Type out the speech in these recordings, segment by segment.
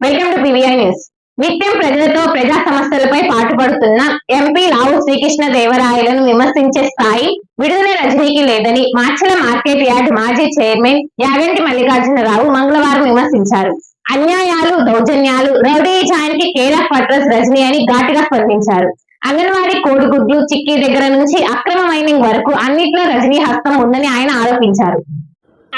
Welcome to PVI news నిత్యం ప్రజలతో ప్రజా సమస్యలపై పాటుపడుతున్న ఎంపీ లావు శ్రీకృష్ణ దేవరాయలను విమర్శించే స్థాయి విడుదల రజనీకి లేదని మాచల మార్కెట్ యార్డ్ మాజీ చైర్మన్ యాగంటి మల్లికార్జునరావు మంగళవారం విమర్శించారు. అన్యాయాలు దౌర్జన్యాలు రౌడీజానికి కేర్ ఆఫ్ అడ్రస్ రజనీ అని ఘాటుగా స్పందించారు. అంగన్వాడీ కోడిగుడ్లు చిక్కీ దగ్గర నుంచి అక్రమ మైనింగ్ వరకు అన్నిట్లో రజనీ హస్తం ఉందని ఆయన ఆరోపించారు.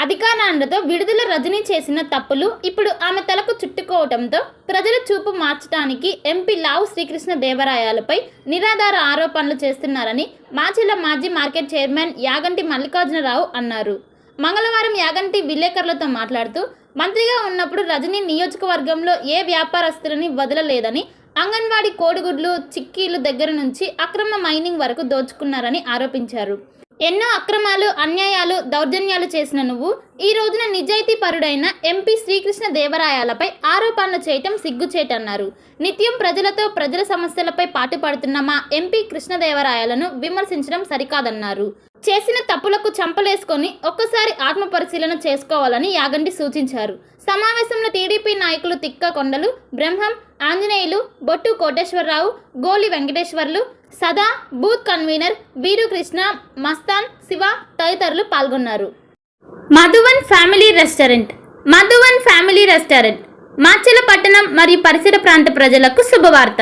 అధికారాండతో విడుదల రజనీ చేసిన తప్పులు ఇప్పుడు ఆమె తలకు చుట్టుకోవడంతో ప్రజల చూపు మార్చడానికి ఎంపీ లావు శ్రీకృష్ణ దేవరాయాలపై నిరాధార ఆరోపణలు చేస్తున్నారని మాచిల మాజీ మార్కెట్ చైర్మన్ యాగంటి మల్లికార్జునరావు అన్నారు. మంగళవారం యాగంటి విలేకరులతో మాట్లాడుతూ మంత్రిగా ఉన్నప్పుడు రజనీ నియోజకవర్గంలో ఏ వ్యాపారస్తులని వదలలేదని అంగన్వాడీ కోడిగుడ్లు చిక్కీలు దగ్గర నుంచి అక్రమ మైనింగ్ వరకు దోచుకున్నారని ఆరోపించారు. ఎన్నో అక్రమాలు అన్యాయాలు దౌర్జన్యాలు చేసిన నువ్వు ఈ రోజున నిజాయితీ పరుడైన ఎంపీ శ్రీకృష్ణ దేవరాయాలపై ఆరోపణలు చేయటం సిగ్గుచేటన్నారు నిత్యం ప్రజలతో ప్రజల సమస్యలపై పాటుపడుతున్న మా ఎంపీ కృష్ణదేవరాయలను విమర్శించడం సరికాదన్నారు. చేసిన తప్పులకు చంపలేసుకొని ఒక్కసారి ఆత్మపరిశీలన చేసుకోవాలని యాగంటి సూచించారు. సమావేశంలో టీడీపీ నాయకులు తిక్క కొండలు బ్రహ్మం ఆంజనేయులు బొట్టు కోటేశ్వరరావు గోలి వెంకటేశ్వర్లు సదా బూత్ కన్వీనర్ వీరు కృష్ణ మస్తాన్ శివ తదితరులు పాల్గొన్నారు. Madhuvan family restaurant Madhuvan family restaurant Macherla పట్టణం మరియు పరిసర ప్రాంత ప్రజలకు శుభవార్త.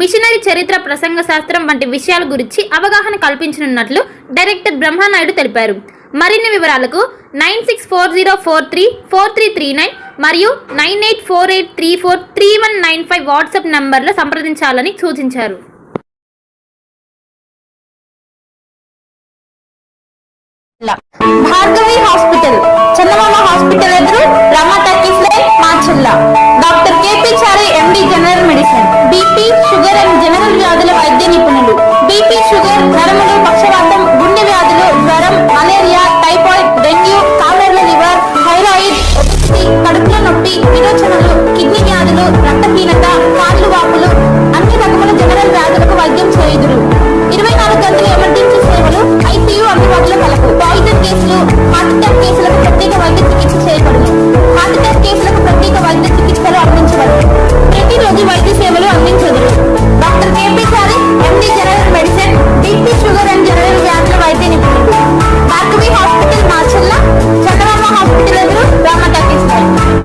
మిషనరీ చరిత్ర ప్రసంగ శాస్త్రం వంటి విషయాల గురించి అవగాహన కల్పించనున్నట్లు డైరెక్టర్ బ్రహ్మానాయుడు తెలిపారు. మరిన్ని వివరాలకు nine six four zero four three four three three nine మరియు nine eight four eight three four three one nine five WhatsApp నంబర్లో సంప్రదించాలని సూచించారు. భార్గవి హాస్పిటల్.